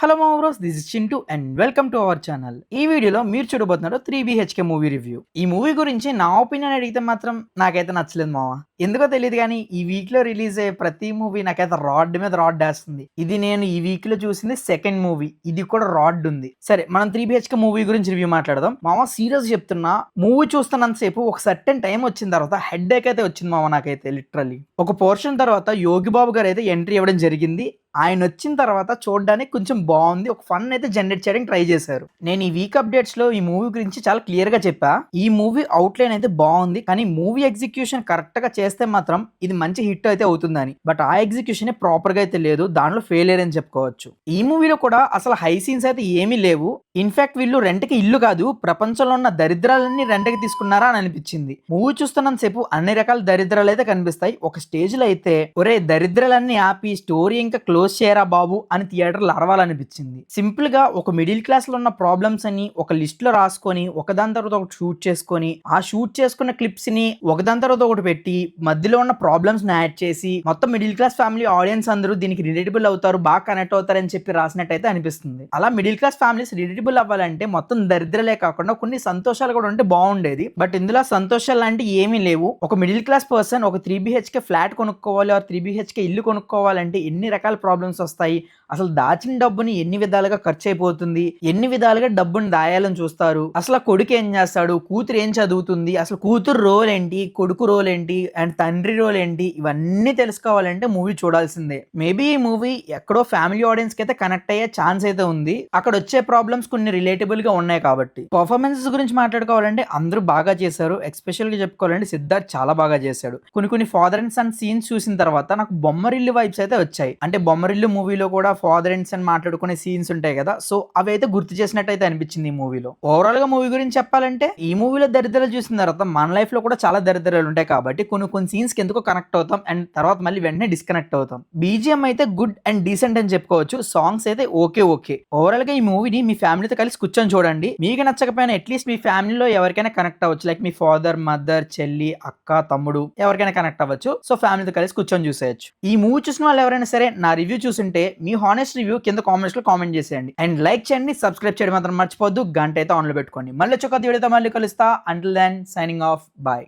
Hello మోవరోస్ this is Chintu and welcome to our channel. ఈ వీడియోలో మీరు చూడబోతున్నారు త్రీ బిహెచ్కే మూవీ రివ్యూ. ఈ మూవీ గురించి నా ఒపీనియన్ అడిగితే మాత్రం నాకైతే నచ్చలేదు మావా. ఎందుకో తెలియదు కానీ ఈ వీక్లో రిలీజ్ అయ్యే ప్రతి మూవీ నాకైతే రాడ్ మీద రాడ్ వేస్తుంది ఇది నేను ఈ వీక్లో చూసింది సెకండ్ మూవీ. ఇది కూడా రాడ్ ఉంది. సరే మనం త్రీ బిహెచ్కే మూవీ గురించి రివ్యూ మాట్లాడదాం. మామ సీరియస్ చెప్తున్నా మూవీ చూస్తున్నంతసేపు ఒక సర్టెన్ టైం వచ్చిన తర్వాత హెడ్ ఏక్ అయితే వచ్చింది మామ నాకైతే లిటరలీ ఒక పోర్షన్ తర్వాత యోగి బాబు గారు అయితే ఎంట్రీ ఇవ్వడం జరిగింది. ఆయన వచ్చిన తర్వాత చూడడానికి కొంచెం బాగుంది. ఒక ఫన్ అయితే జనరేట్ చేయడానికి ట్రై చేశారు. నేను ఈ వీక్ అప్డేట్స్లో ఈ మూవీ గురించి చాలా క్లియర్గా చెప్పా. ఈ మూవీ అవుట్లైన్ అయితే బాగుంది. కానీ మూవీ ఎగ్జిక్యూషన్ కరెక్ట్గా చేస్తే మాత్రం ఇది మంచి హిట్ అయితే అవుతుందని. బట్ ఆ ఎగ్జిక్యూషన్ ప్రాపర్గా అయితే లేదు. దాంట్లో ఫెయిలియర్ అని చెప్పుకోవచ్చు. ఈ మూవీలో కూడా అసలు హై సీన్స్ అయితే ఏమీ లేవు. ఇన్ఫాక్ట్ వీళ్ళు రెంట్కి ఇల్లు కాదు. ప్రపంచంలో ఉన్న దరిద్రాలన్నీ రెంట్కి తీసుకున్నారా అని అనిపించింది. మూవీ చూస్తున్నంత సేపు అన్ని రకాల దరిద్రాలు అయితే కనిపిస్తాయి. ఒక స్టేజ్లో అయితే ఒరే దరిద్రాలన్నీ ఆపి స్టోరీ ఇంకా క్లోజ్ చేయరా బాబు అని థియేటర్లు అరవాలనిపించింది సింపుల్గా ఒక మిడిల్ క్లాస్లో ఉన్న ప్రాబ్లమ్స్ అని ఒక లిస్ట్లో రాసుకొని ఒకదాని తర్వాత ఒకటి షూట్ చేసుకొని ఆ షూట్ చేసుకున్న క్లిప్స్ని ఒకదాని తర్వాత ఒకటి పెట్టి మధ్యలో ఉన్న ప్రాబ్లమ్స్ని యాడ్ చేసి మొత్తం మిడిల్ క్లాస్ ఫ్యామిలీ ఆడియన్స్ అందరూ దీనికి రిలేటబుల్ అవుతారు బాగా కనెక్ట్ అవుతారని చెప్పి రాసినట్టయితే అనిపిస్తుంది. అలా మిడిల్ క్లాస్ ఫ్యామిలీస్ రిలేటబుల్ అవ్వాలంటే మొత్తం దరిద్రలే కాకుండా కొన్ని సంతోషాలు కూడా ఉంటే బాగుండేది. బట్ ఇందులో సంతోషాలు లాంటి ఏమీ లేవు. ఒక మిడిల్ క్లాస్ పర్సన్ ఒక త్రీ బిహెచ్కే ఫ్లాట్ కొనుక్కోవాలి త్రీ బిహెచ్కే ఇల్లు కొనుక్కోవాలంటే ఎన్ని రకాల ప్రాబ్లమ్స్ వస్తాయి. అసలు దాచిన డబ్బుని ఎన్ని విధాలుగా ఖర్చు అయిపోతుంది ఎన్ని విధాలుగా డబ్బుని దాయాలని చూస్తారు? అసలు ఆ కొడుకు ఏం చేస్తాడు? కూతురు ఏం చదువుతుంది? అసలు కూతురు రోల్ ఏంటి? కొడుకు రోల్ ఏంటి? అండ్ తండ్రి రోల్ ఏంటి? ఇవన్నీ తెలుసుకోవాలంటే మూవీ చూడాల్సిందే. మేబీ ఈ మూవీ ఎక్కడో ఫ్యామిలీ ఆడియన్స్కి అయితే కనెక్ట్ అయ్యే ఛాన్స్ అయితే ఉంది. అక్కడ వచ్చే ప్రాబ్లమ్స్ కొన్ని రిలేటబుల్గా ఉన్నాయి కాబట్టి. పర్ఫార్మెన్సెస్ గురించి మాట్లాడుకోవాలంటే అందరూ బాగా చేశారు. ఎక్స్పెషల్గా చెప్పుకోవాలంటే సిద్ధార్థ్ చాలా బాగా చేశాడు. కొన్ని కొన్ని ఫాదర్ అండ్ సన్ సీన్స్ చూసిన తర్వాత నాకు బొమ్మరిల్లు వైబ్స్ అయితే వచ్చాయి. అంటే బొమ్మరిల్లు మూవీలో కూడా ఫాదర్ అండ్ సన్ మాట్లాడుకునే సీన్స్ ఉంటాయి కదా. సో అవి అయితే గుర్తు చేసినట్టయితే అనిపించింది ఈ మూవీలో. ఓవరాల్గా మూవీ గురించి చెప్పాలంటే ఈ మూవీలో దరిద్రాలు చూసిన తర్వాత మన లైఫ్లో కూడా చాలా దరిద్రాలు ఉంటాయి కాబట్టి కొన్ని కొన్ని సీన్స్కి ఎందుకో కనెక్ట్ అవుతాం అండ్ తర్వాత మళ్ళీ వెంటనే డిస్కనెక్ట్ అవుతాం. బీజిఎం అయితే గుడ్ అండ్ డీసెంట్ అని చెప్పుకోవచ్చు. సాంగ్స్ అయితే ఓకే ఓకే ఓవరాల్గా ఈ మూవీని మీ ఫ్యామిలీతో కలిసి కూర్చొని చూడండి. మీకు నచ్చకపోయినా అట్లీస్ట్ మీ ఫ్యామిలీలో ఎవరికైనా కనెక్ట్ అవ్వచ్చు. లైక్ మీ ఫాదర్ మదర్ చెల్లి అక్క తమ్ముడు ఎవరికైనా కనెక్ట్ అవ్వచ్చు. సో ఫ్యామిలీతో కలిసి కూర్చొని చూసేయచ్చు. ఈ మూవీ చూసిన వాళ్ళు ఎవరైనా సరే నా రివ్యూ చూసుంటే మీ హానెస్ట్ రివ్యూ కింద కామెంట్స్లో కామెంట్ చేసేయండి. అండ్ లైక్ చేయండి సబ్స్క్రైబ్ చేయడం మాత్రం మర్చిపోద్దు గంట అయితే ఆన్లో పెట్టుకోండి. మళ్ళీ చొక్క వీడియోతో మళ్ళీ కలుస్తా. Until then signing off bye